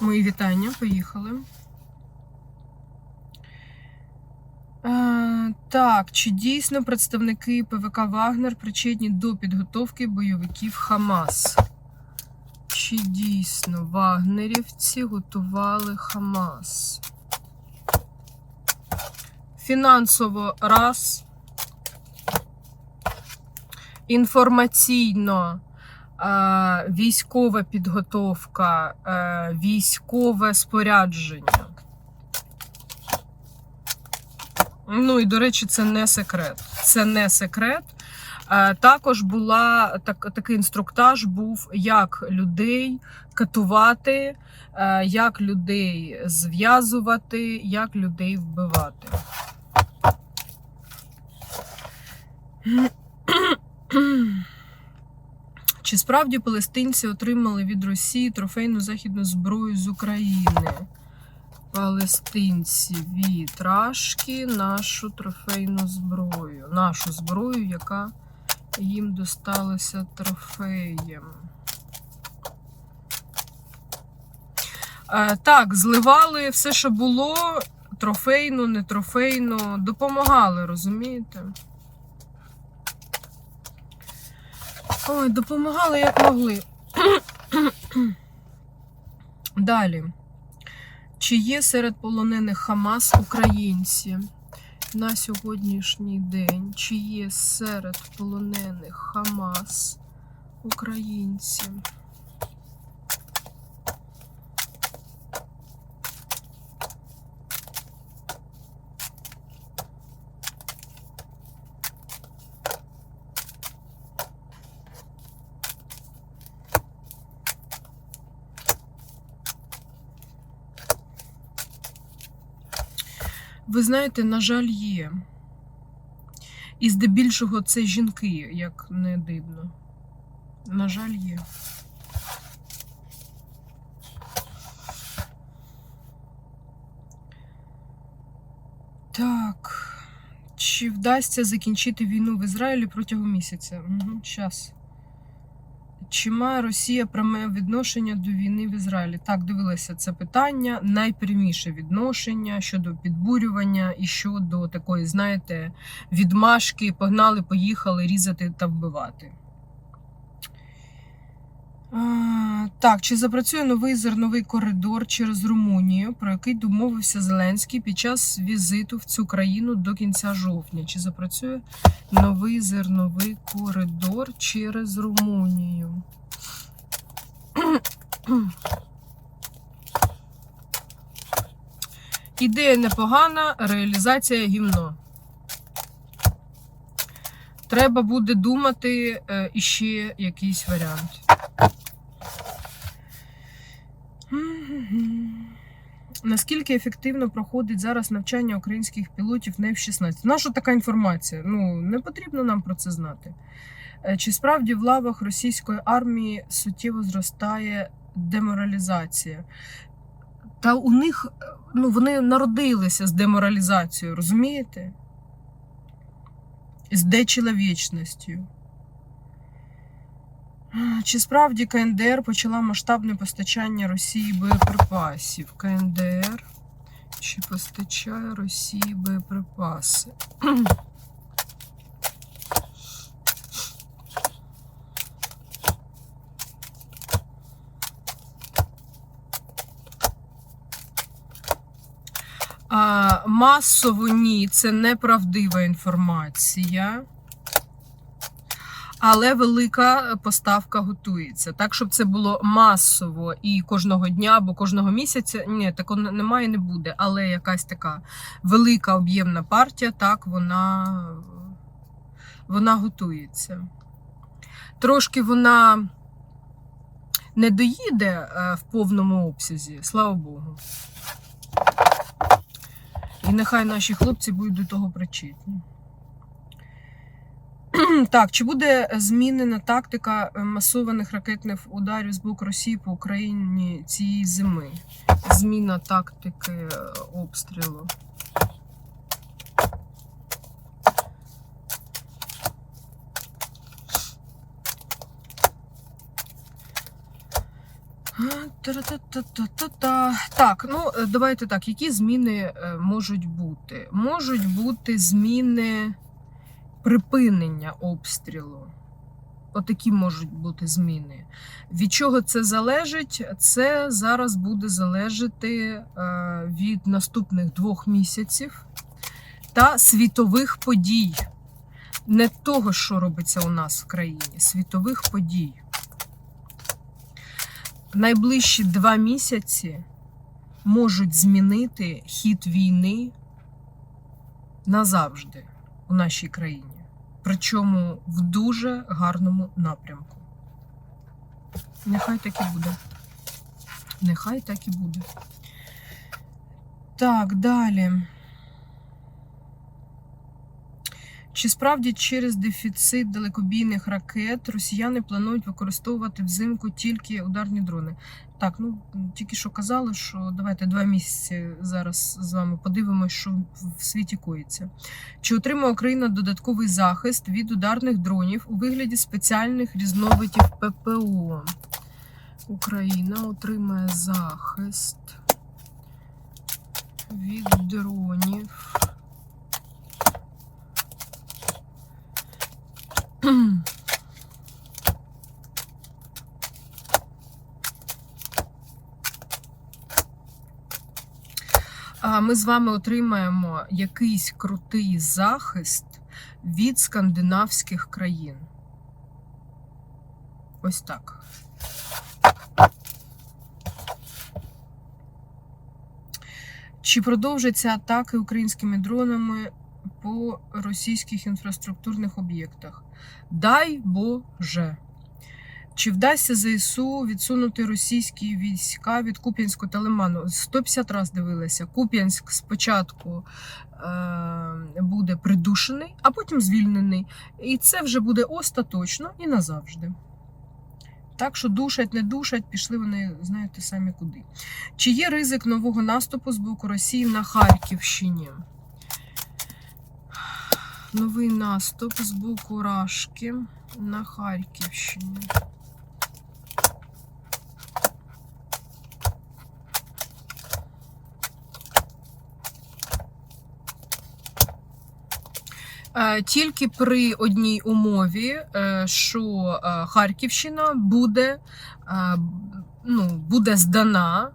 Мої вітання, поїхали. Е, так, чи дійсно представники ПВК Вагнер причетні до підготовки бойовиків Хамас? Чи дійсно вагнерівці готували Хамас? Фінансово раз. Інформаційно військова підготовка, е, військове спорядження. Ну і до речі, це не секрет. Це не секрет. Е, Також була так, такий інструктаж був, як людей катувати, е, як людей зв'язувати, як людей вбивати. Чи справді палестинці отримали від Росії трофейну західну зброю з України? Палестинці від Рашки нашу трофейну зброю. Нашу зброю, яка їм досталася трофеєм. Е, так, зливали все, що було, трофейну, не трофейну, допомагали, розумієте? Ой, допомагали як могли. Далі. Чи є серед полонених Хамас українці на сьогоднішній день? Чи є серед полонених Хамас українці? Ви знаєте, на жаль, є. І здебільшого це жінки, як не дивно. На жаль, є. Так. Чи вдасться закінчити війну в Ізраїлі протягом місяця? Угу, Щас. Чи має Росія пряме відношення до війни в Ізраїлі? Так, дивилася це питання. Найпряміше відношення щодо підбурювання і щодо такої, знаєте, відмашки, погнали, поїхали різати та вбивати. Так, чи запрацює новий зерновий коридор через Румунію, про який домовився Зеленський під час візиту в цю країну до кінця жовтня? Чи запрацює новий зерновий коридор через Румунію? Ідея непогана, реалізація гімно. Треба буде думати е, іще якийсь варіант. Наскільки ефективно проходить зараз навчання українських пілотів на F-16? Наша така інформація? Ну, не потрібно нам про це знати. Е, Чи справді в лавах російської армії суттєво зростає деморалізація? Та у них е, ну, вони народилися з деморалізацією, розумієте? З дечеловічністю. Чи справді КНДР почала масштабне постачання Росії боєприпасів? КНДР чи постачає Росії боєприпаси? А, масово ні, це неправдива інформація. Але велика поставка готується. Так, щоб це було масово і кожного дня або кожного місяця. Ні, такого немає, не буде. Але якась така велика об'ємна партія, так, вона, вона готується. Трошки вона не доїде е, в повному обсязі, слава Богу. І нехай наші хлопці будуть до того причетні. Так, чи буде змінена тактика е, масованих ракетних ударів з боку Росії по Україні цієї зими? Зміна тактики е, обстрілу. Так, ну е, давайте так. Які зміни можуть бути? Можуть бути зміни припинення обстрілу. Отакі можуть бути зміни. Від чого це залежить? Це зараз буде залежати е, від наступних двох місяців та світових подій. Не того, що робиться у нас в країні, світових подій. Найближчі два місяці можуть змінити хід війни назавжди у нашій країні. Причому в дуже гарному напрямку. Нехай так і буде. Нехай так і буде. Так, далі. Чи справді через дефіцит далекобійних ракет росіяни планують використовувати взимку тільки ударні дрони? Так, ну тільки що казали, що давайте два місяці зараз з вами подивимося, що в світі коїться. Чи отримає Україна додатковий захист від ударних дронів у вигляді спеціальних різновидів ППО? Україна отримає захист від дронів. А Ми з вами отримаємо якийсь крутий захист від скандинавських країн. Ось так. Чи продовжаться атаки українськими дронами по російських інфраструктурних об'єктах? Дай Боже! Чи вдасться ЗСУ відсунути російські війська від Куп'янську та Лиману? 150 разів дивилася. Куп'янськ спочатку е, буде придушений, а потім звільнений. І це вже буде остаточно і назавжди. Так що душать, не душать, пішли вони, знаєте, самі куди. Чи є ризик нового наступу з боку Росії на Харківщині? Новий наступ з боку Рашки на Харківщині. Тільки при одній умові, е, що е, Харківщина буде, е, ну, буде здана, е,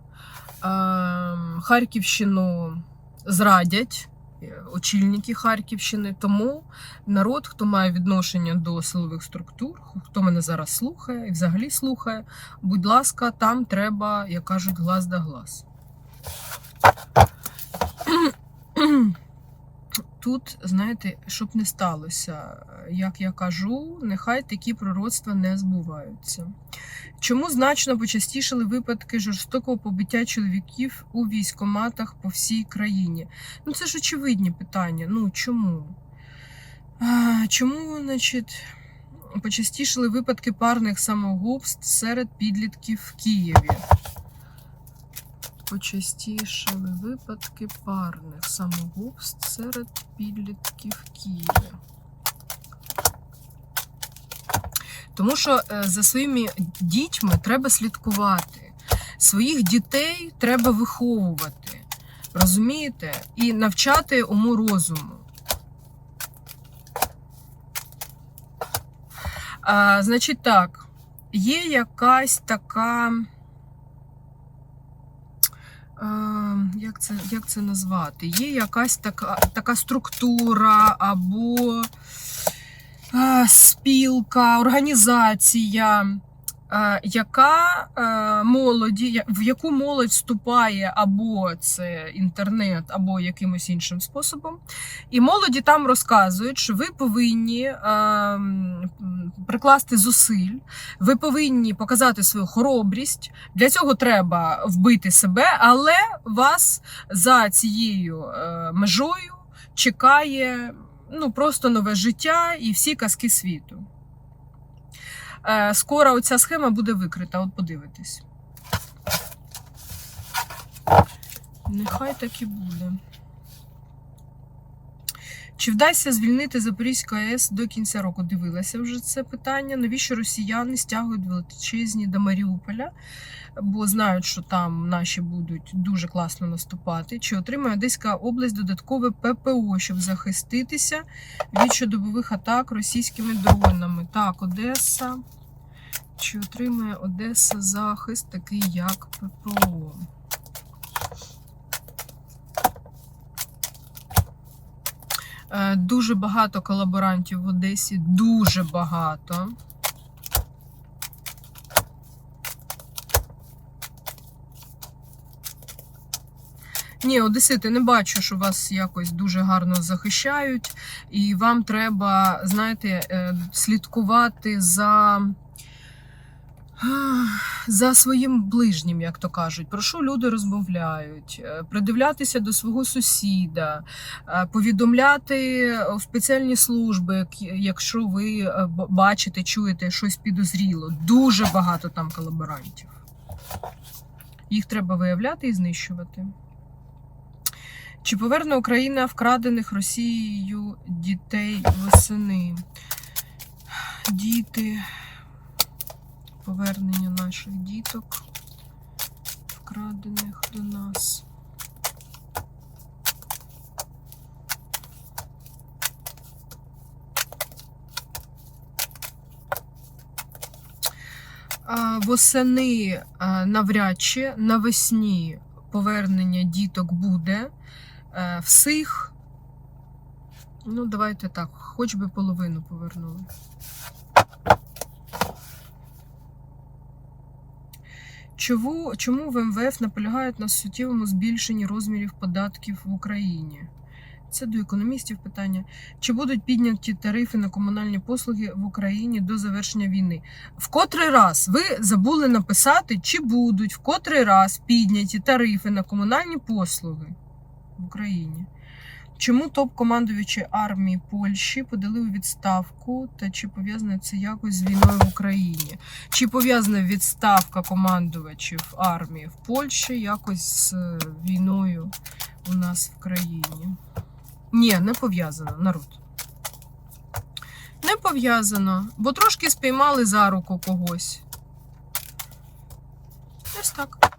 Харківщину зрадять е, очільники Харківщини. Тому народ, хто має відношення до силових структур, хто мене зараз слухає і взагалі слухає, будь ласка, там треба, як кажуть, глаз да глаз. Тут, знаєте, щоб не сталося, як я кажу, нехай такі пророцтва не збуваються. Чому значно почастішили випадки жорстокого побиття чоловіків у військоматах по всій країні? Ну це ж очевидні питання. Ну чому? А, чому, значить, почастішили випадки парних самогубств серед підлітків в Києві? Почастішали випадки парних самогубств серед підлітків в Києві. Тому що е, за своїми дітьми треба слідкувати. Своїх дітей треба виховувати. Розумієте? І навчати уму розуму. А, Значить так, є якась така. Як це, як це назвати? Є якась така, така структура або спілка, організація, яка е, молоді, в яку молодь вступає або це інтернет, або якимось іншим способом. І молоді там розказують, що ви повинні е, прикласти зусиль, ви повинні показати свою хоробрість. Для цього треба вбити себе, але вас за цією е, межою чекає ну, просто нове життя і всі казки світу. Е, Скоро оця схема буде викрита, от подивитесь. Нехай так і буде. Чи вдасться звільнити Запорізьку АЕС до кінця року? Дивилася вже це питання. Навіщо росіяни стягують величезні до Маріуполя? Бо знають, що там наші будуть дуже класно наступати. Чи отримає Одеська область додаткове ППО, щоб захиститися від щодобових атак російськими дронами? Так, Одеса. Чи отримає Одеса захист, такий як ППО? Дуже багато колаборантів в Одесі, дуже багато. Ні, Одесити, не бачу, що вас якось дуже гарно захищають, і вам треба, знаєте, е, слідкувати за, за своїм ближнім, як то кажуть. Про що люди розмовляють, е, придивлятися до свого сусіда, е, повідомляти в спеціальні служби, якщо ви е, бачите, чуєте щось підозріло. Дуже багато там колаборантів. Їх треба виявляти і знищувати. Чи поверне Україна вкрадених Росією дітей восени? Діти, повернення наших діток, вкрадених до нас. Восени навряд чи навесні повернення діток буде. Е, Всіх, ну, давайте так, хоч би половину повернули. Чому, чому в МВФ наполягають на суттєвому збільшенні розмірів податків в Україні? Це до економістів питання. Чи будуть підняті тарифи на комунальні послуги в Україні до завершення війни? В котрий раз ви забули написати, чи будуть в котрий раз підняті тарифи на комунальні послуги в Україні? Чому топ-командуючі армії Польщі подали у відставку та чи пов'язано це якось з війною в Україні? Чи пов'язана відставка командувачів армії в Польщі якось з е, війною у нас в країні? Ні, не пов'язано народ. Не пов'язано, бо трошки спіймали за руку когось. Ось так.